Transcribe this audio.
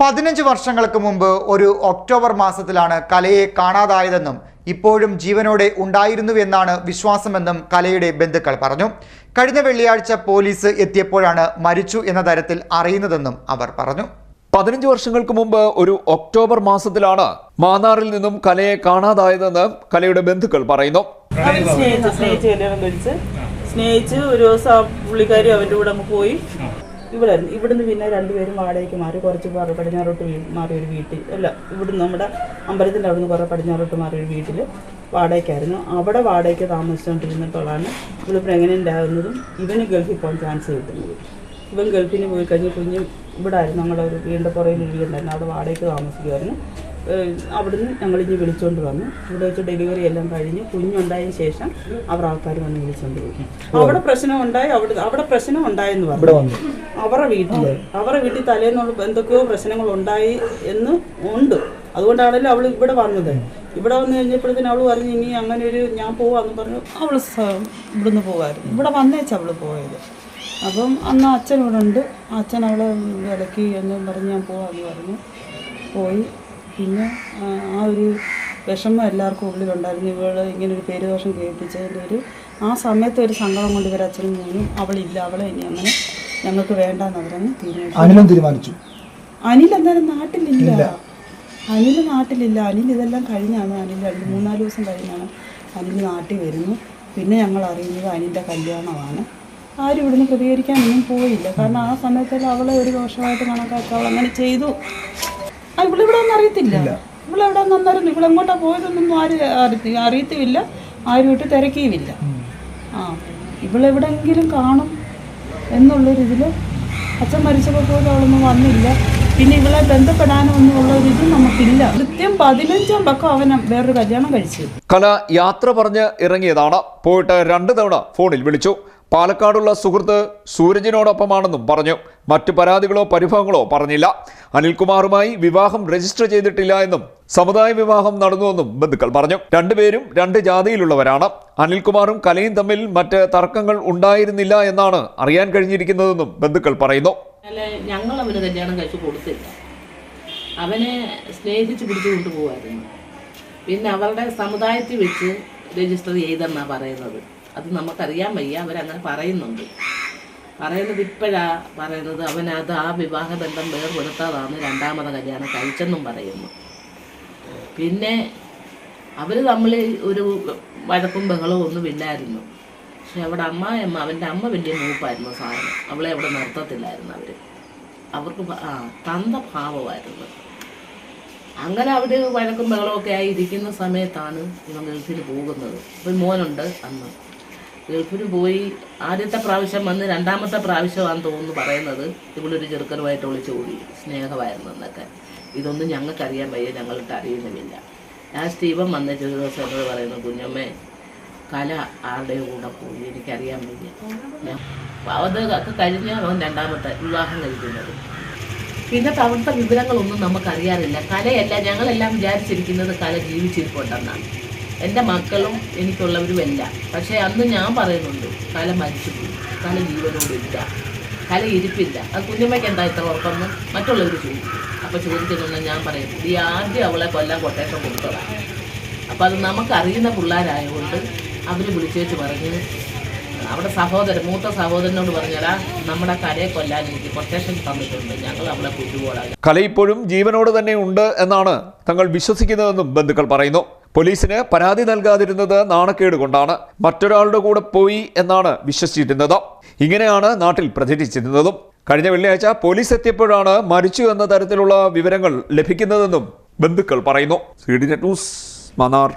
പതിനഞ്ച് വർഷങ്ങൾക്ക് മുമ്പ് ഒരു ഒക്ടോബർ മാസത്തിലാണ് കലയെ കാണാതായതെന്നും ഇപ്പോഴും ജീവനോടെ ഉണ്ടായിരുന്നുവെന്നാണ് വിശ്വാസമെന്നും കലയുടെ ബന്ധുക്കൾ പറഞ്ഞു. കഴിഞ്ഞ വെള്ളിയാഴ്ച പോലീസ് എത്തിയപ്പോഴാണ് മരിച്ചു എന്ന തരത്തിൽ അറിയുന്നതെന്നും അവർ പറഞ്ഞു. പതിനഞ്ച് വർഷങ്ങൾക്ക് മുമ്പ് ഒരു ഒക്ടോബർ മാസത്തിലാണ് മാന്നാറിൽ നിന്നും കലയെ കാണാതായതെന്ന് കലയുടെ ബന്ധുക്കൾ പറയുന്നു. സ്നേഹിച്ച് സ്നേഹിച്ച് ഒരു ദിവസം പുള്ളിക്കാരി അവന്റെ കൂടെ അങ്ങ് പോയി. ഇവിടെ ഇവിടുന്ന് പിന്നെ രണ്ടുപേരും വാടകയ്ക്ക് മാറി കുറച്ച് പേർ പടിഞ്ഞാറോട്ട് മാറി ഒരു വീട്ടിൽ. അല്ല ഇവിടുന്ന് നമ്മുടെ അമ്പലത്തിന്റെ അവിടുന്ന് കുറേ പടിഞ്ഞാറോട്ട് മാറി ഒരു വീട്ടിൽ വാടകയ്ക്കായിരുന്നു. അവിടെ വാടകയ്ക്ക് താമസിച്ചുകൊണ്ടിരുന്നിട്ടുള്ളതാണ് ഇവൾ പ്രഗ്നന്റ് ആകുന്നതും ഇവന് ഗൾഫിൽ പോകാൻ ചാൻസ് കിട്ടുന്നത്. ഇവൻ ഗൾഫിന് പോയി കഴിഞ്ഞ് കുഞ്ഞും ഇവിടെ ആയിരുന്നു ഞങ്ങളുടെ ഒരു വീടിന്റെ പുറകിൽ ഒരു വീടുണ്ടായിരുന്നു അവിടെ വാടകയ്ക്ക് താമസിക്കുമായിരുന്നു അവിടുന്ന് ഞങ്ങൾ ഇനി വിളിച്ചുകൊണ്ട് വന്നു. ഇവിടെ വെച്ച് ഡെലിവറി എല്ലാം കഴിഞ്ഞ് കുഞ്ഞുണ്ടായതിനു ശേഷം അവർ ആൾക്കാർ വന്ന് വിളിച്ചുകൊണ്ട് പോയി. അവിടെ പ്രശ്നം ഉണ്ടായി അവിടെ അവിടെ പ്രശ്നം ഉണ്ടായെന്ന് പറഞ്ഞു. അവരുടെ വീട്ടിൽ അവരുടെ വീട്ടിൽ തലേന്നുള്ള എന്തൊക്കെയോ പ്രശ്നങ്ങൾ ഉണ്ടായി എന്ന് ഉണ്ട്. അതുകൊണ്ടാണല്ലോ അവൾ ഇവിടെ വന്നത്. ഇവിടെ വന്നു കഴിഞ്ഞപ്പോഴത്തേന് അവൾ പറഞ്ഞു ഇനി അങ്ങനെ ഒരു ഞാൻ പോവാന്ന് പറഞ്ഞു. അവൾ ഇവിടുന്ന് പോകായിരുന്നു ഇവിടെ വന്നേച്ച അവൾ പോയത്. അപ്പം അന്ന് അച്ഛൻ ഇവിടെ ഉണ്ട്. അച്ഛൻ അവളെ വിലക്കി എന്ന് പറഞ്ഞ് ഞാൻ പോവാന്ന് പറഞ്ഞു. പോയി. പിന്നെ ആ, ഒരു വിഷമം എല്ലാവർക്കും ഉള്ളിലുണ്ടായിരുന്നു ഇവൾ ഇങ്ങനെ ഒരു പേരുദോഷം കേൾപ്പിച്ചതിന്റെ ഒരു ആ സമയത്ത് ഒരു സങ്കടം കൊണ്ട് ഇവരച്ഛനും മോനും അവളില്ല. അവളെ ഇനി അങ്ങനെ ഞങ്ങൾക്ക് വേണ്ടെന്ന് അവരങ്ങ് തീരുമാനിച്ചു. അനിലും തീരുമാനിച്ചു. അനിൽ എന്തായാലും നാട്ടിലില്ല. അനിൽ നാട്ടിലില്ല. അനിൽ ഇതെല്ലാം കഴിഞ്ഞാണ് അനിൽ രണ്ട് മൂന്നാൽ ദിവസം കഴിഞ്ഞാണ് അനിൽ നാട്ടിൽ വരുന്നു. പിന്നെ ഞങ്ങൾ അറിയുന്നത് അനിന്റെ കല്യാണമാണ്. ആരും ഇവിടുന്ന് പ്രതികരിക്കാനൊന്നും പോയില്ല. കാരണം ആ സമയത്തിൽ അവളെ ഒരു ദോഷമായിട്ട് കണക്കാക്കി അവൾ അങ്ങനെ ചെയ്തു. ആ ഇവിടെ ഒന്നും അറിയത്തില്ല. ഇവിടെ ഇവളെവിടെ നന്നായിരുന്നു എങ്ങോട്ടാ പോയതൊന്നും ആരും അറിയ അറിയത്തുമില്ല. ആരും ഇട്ട് തിരക്കിയുമില്ല. ആ ഇവളെവിടെങ്കിലും കാണും. എന്നുള്ളൊരിതിൽ അച്ഛൻ മരിച്ചപ്പോൾ പോലും അവളൊന്നും വന്നില്ല. പിന്നെ ഇവളെ ബന്ധപ്പെടാനൊന്നും ഉള്ള ഒരു നമുക്കില്ല. കൃത്യം പതിനഞ്ചാം പക്കം അവൻ വേറൊരു കല്യാണം കഴിച്ചു. കല യാത്ര പറഞ്ഞ് ഇറങ്ങിയതാണ്. പോയിട്ട് രണ്ട് തവണ ഫോണിൽ വിളിച്ചു. പാലക്കാടുള്ള സുഹൃത്ത് സൂരജിനോടൊപ്പമാണെന്നും പറഞ്ഞു. മറ്റു പരാതികളോ പരിഭവങ്ങളോ പറഞ്ഞില്ല. അനിൽകുമാറുമായി വിവാഹം രജിസ്റ്റർ ചെയ്തിട്ടില്ല എന്നും സമുദായ വിവാഹം നടന്നുവെന്നും ബന്ധുക്കൾ പറഞ്ഞു. രണ്ടുപേരും രണ്ട് ജാതിയിലുള്ളവരാണ്. അനിൽകുമാറും കലയും തമ്മിൽ മറ്റ് തർക്കങ്ങൾ ഉണ്ടായിരുന്നില്ല എന്നാണ് അറിയാൻ കഴിഞ്ഞിരിക്കുന്നതെന്നും ബന്ധുക്കൾ പറയുന്നു. ഞങ്ങൾ അവന് കല്യാണം കഴിച്ചു കൊടുത്തില്ല. അവനെ സ്നേഹിച്ച് പിടിച്ചു കൊണ്ടുപോകായിരുന്നു പിന്നെ അവരുടെ സമുദായത്തിൽ വെച്ച് രജിസ്റ്റർ ചെയ്തെന്നാണ് പറയുന്നത്. അത് നമുക്കറിയാൻ വയ്യ. അവരങ്ങനെ പറയുന്നുണ്ട്. പറയുന്നത് ഇപ്പോഴാ പറയുന്നത്. അവനത് ആ വിവാഹബന്ധം വേർപെടുത്താതാണ് രണ്ടാമത് കല്യാണം കഴിച്ചെന്നും പറയുന്നു. പിന്നെ അവർ തമ്മിൽ ഒരു വഴക്കും ബഹളവും ഒന്നും ഇല്ലായിരുന്നു. പക്ഷെ അവിടെ അമ്മായിയമ്മ അവന്റെ അമ്മ വലിയ മൂപ്പായിരുന്നു സാധനം. അവളെ അവിടെ നിർത്തത്തില്ലായിരുന്നു അവർ അവർക്ക് ആ തന്ത ഭാവമായിരുന്നു. അങ്ങനെ അവർ വഴക്കും ബഹളമൊക്കെ ആയി ഇരിക്കുന്ന സമയത്താണ് ഇവൻ ഗൾഫിൽ പോകുന്നത്. അപ്പം മോനുണ്ട് അന്ന്. ഗൾഫിന് പോയി ആദ്യത്തെ പ്രാവശ്യം വന്ന് രണ്ടാമത്തെ പ്രാവശ്യമാണെന്ന് തോന്നുന്നു പറയുന്നത്. ഒരു ചെറുക്കനുമായിട്ട് വിളിച്ച് കൂടി സ്നേഹമായിരുന്നു എന്നൊക്കെ. ഇതൊന്നും ഞങ്ങൾക്കറിയാൻ വയ്യ ഞങ്ങൾക്ക് അറിയുന്നുമില്ല. ലാസ്റ്റ് സ്റ്റീവൻ വന്ന ചെറു ദിവസം എന്നോട് പറയുന്നു കുഞ്ഞമ്മേ കല ആരുടെ കൂടെ പോയി? എനിക്കറിയാൻ വയ്യ. ഞാൻ അതൊക്കെ കഴിഞ്ഞ് അവൻ രണ്ടാമത്തെ വിവാഹം കഴിക്കുന്നത്. പിന്നെ അവിടുത്തെ വിവരങ്ങളൊന്നും നമുക്കറിയാറില്ല. കലയല്ല ഞങ്ങളെല്ലാം വിചാരിച്ചിരിക്കുന്നത് കല ജീവിച്ചിരിപ്പുണ്ടെന്നാണ്. എന്റെ മക്കളും എനിക്കുള്ളവരും എല്ലാം. പക്ഷേ അന്ന് ഞാൻ പറയുന്നുണ്ട് കല മരിച്ചുപോയി കല ജീവനോടില്ല കല ഇരിപ്പില്ല. അത് കുഞ്ഞമ്മയ്ക്ക് എന്താ ഇത്ര ഉറപ്പെന്ന്? മറ്റുള്ളവർ ചോദിക്കും. അപ്പോൾ ചോദിച്ചിട്ടുണ്ടെന്ന് ഞാൻ പറയും ഈ ആദ്യം അവളെ കൊല്ലാൻ കൊട്ടേഷൻ കൊടുത്തതാണ് അപ്പോൾ അത് നമുക്കറിയുന്ന പിള്ളേരായതുകൊണ്ട് അവർ വിളിച്ചേച്ച് പറഞ്ഞ് അവിടെ സഹോദരൻ മൂത്ത സഹോദരനോട് പറഞ്ഞാലാ നമ്മുടെ കലയെ കൊല്ലാൻ എനിക്ക് കൊട്ടേഷൻ തന്നിട്ടുണ്ട്. ഞങ്ങൾ അവളെ കൊണ്ടുപോകാൻ കല ഇപ്പോഴും ജീവനോട് തന്നെ ഉണ്ട് എന്നാണ് തങ്ങൾ വിശ്വസിക്കുന്നതെന്നും ബന്ധുക്കൾ പറയുന്നു. പോലീസിന് പരാതി നൽകാതിരുന്നത് നാണക്കേട് കൊണ്ടാണ് മറ്റൊരാളുടെ കൂടെ പോയി എന്നാണ് വിശ്വസിച്ചിരുന്നത്. ഇങ്ങനെയാണ് നാട്ടിൽ പ്രചരിച്ചിരുന്നതും. കഴിഞ്ഞ വെള്ളിയാഴ്ച പോലീസ് എത്തിയപ്പോഴാണ് മരിച്ചു എന്ന തരത്തിലുള്ള വിവരങ്ങൾ ലഭിക്കുന്നതെന്നും ബന്ധുക്കൾ പറയുന്നു. C D net news Mannar.